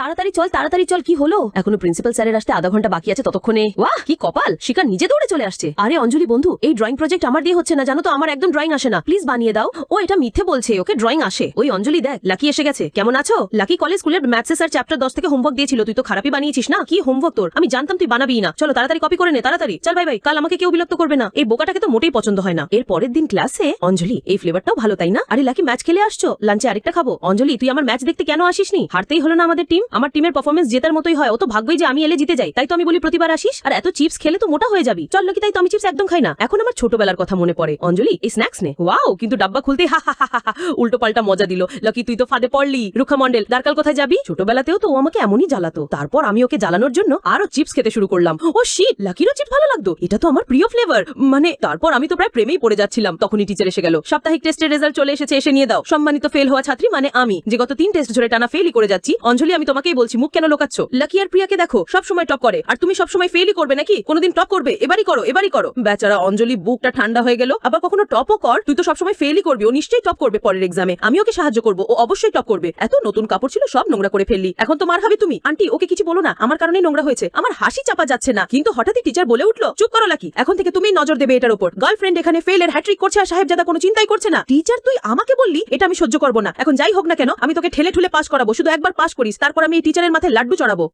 তাড়াতাড়ি চল তাড়াতাড়ি চল, কি হলো? এখনও প্রিন্সিপাল স্যারের আসতে আধা ঘণ্টা বাকি আছে ততক্ষণে। ওয়াহ, কি কপাল! শিকার নিজে দৌড়ে চলে আসছে। আরে অঞ্জলি বন্ধু, এই ড্রয়িং প্রজেক্ট আমার দিয়ে হচ্ছে না, জানো তো? আমার একদম ড্রয়িং আসে না। প্লিজ বানিয়ে দাও। ও এটা মিথ্যে বলছে, ওকে ড্রয়িং আসে। ওই অঞ্জলি দেখ লাকি এসে গেছে। কেমন আছো? লাকি কলেজ স্কুলের ম্যাথসে স্যার চ্যাপ্টার দশ থেকে হোমওয়ার্ক দিয়েছিল। তুই তো খারাপই বানিয়েছিস না? কি হোমওয়ার্ক তোর? আমি জানতাম তুই বানাবি না। চলো, তাড়াতাড়ি কপি করে নে, তাড়াতাড়ি। চল ভাই ভাই কাল আমাকে কেউ বিরক্ত করবে না। এই বোকাটাকে তো মোটেই পছন্দ হয় না। এর পরের দিন ক্লাসে অঞ্জলি, এই ফ্লেভারটাও ভালো, তাই না? আরে লাকি ম্যাচ খেলে আসছো? লাঞ্চে আরেকটা খাব। অঞ্জলি, তুই আমার ম্যাচ দেখতে কেন আসিসনি? হারতেই হলো না আমাদের টিম আমার টিমের পারফরমেন্স জেতার মতোই হয় অত ভাগ্যই যে আমি এলে জিতে যাই। তাই তো আমি বলি, প্রতিবার আসিস আর এত চিপস খেলে তো মোটা হয়ে যাবি। চল লাকি তাই তো আমি চিপস একদম খাই না। এখন আমার ছোটবেলার কথা মনে পড়ে। অঞ্জলি, এই স্ন্যাক্স নে। ওয়াও কিন্তু ডাব্বা খুলতে হা হা হা উল্টো পাল্টা মজা দিল। লাকি, তুই তো ফাঁদে পড়লি। রুখা মন্ডল দারকাল কোথায় যাবি? ছোটবেলাতেও তো ও আমাকে এমনই জ্বালাতো। তারপর আমি ওকে জ্বালানোর জন্য আরও চিপস খেতে শুরু করলাম। ও শিট লাকিরও চিপস ভালো লাগতো। এটা তো আমার প্রিয় ফ্লেভার মানে তারপর আমি তো প্রায় প্রেমেই পড়ে যাচ্ছিলাম। তখনই টিচার এসে গেল। সাপ্তাহিক টেস্টের রেজাল্ট চলে এসেছে, এসে নিয়ে দাও। সম্মানিত ফেল হওয়া ছাত্রী মানে আমি, যে গত তিন টেস্ট ধরে টানা ফেলই করে যাচ্ছি। অঞ্জলি, আমি তোমাকেই বলছি, মুখ কেন লোকাচ্ছ? লাকি আর প্রিয়াকে দেখো, সব সময় টপ করে। আর তুমি সব সময় ফেলই করবে নাকি? কোনোদিন টপ করবে? এবারই করো এবারই করো। বেচারা অঞ্জলি, বুকটা ঠান্ডা হয়ে গেল। আবার কখনো টপও কর, তুই তো সবসময় ফেলই করবি। ও নিশ্চয়ই টপ করবে পরের এক্সামে আমি ওকে সাহায্য করব, ও অবশ্যই টপ করবে। এত নতুন কাপড় ছিল, সব নোংরা করে ফেললি। এখন তো মার হবে তুমি। আন্টি, ওকে কিছু বলো না, আমার কারণেই নোংরা হয়েছে। আমার হাসি চাপা যাচ্ছে না। কিন্তু হঠাৎই টিচার বলে উঠল, চুপ করো লাকি, এখন থেকে তুমি নজর দেবে এটার উপর। গার্লফ্রেন্ড এখানে ফেলের হ্যাট্রিক করছে আর সাহেব সাহেবজাদা কোনো চিন্তাই করছে না। টিচার তুই আমাকে বললি, এটা আমি সহ্য করব না। এখন যাই হোক না কেন, আমি তোকে ঠেলে ঠুলে পাস করাবো। শুধু একবার পাস করিস, তারপর আমি এই টিচারের মাথায় লাড্ডু চড়াবো।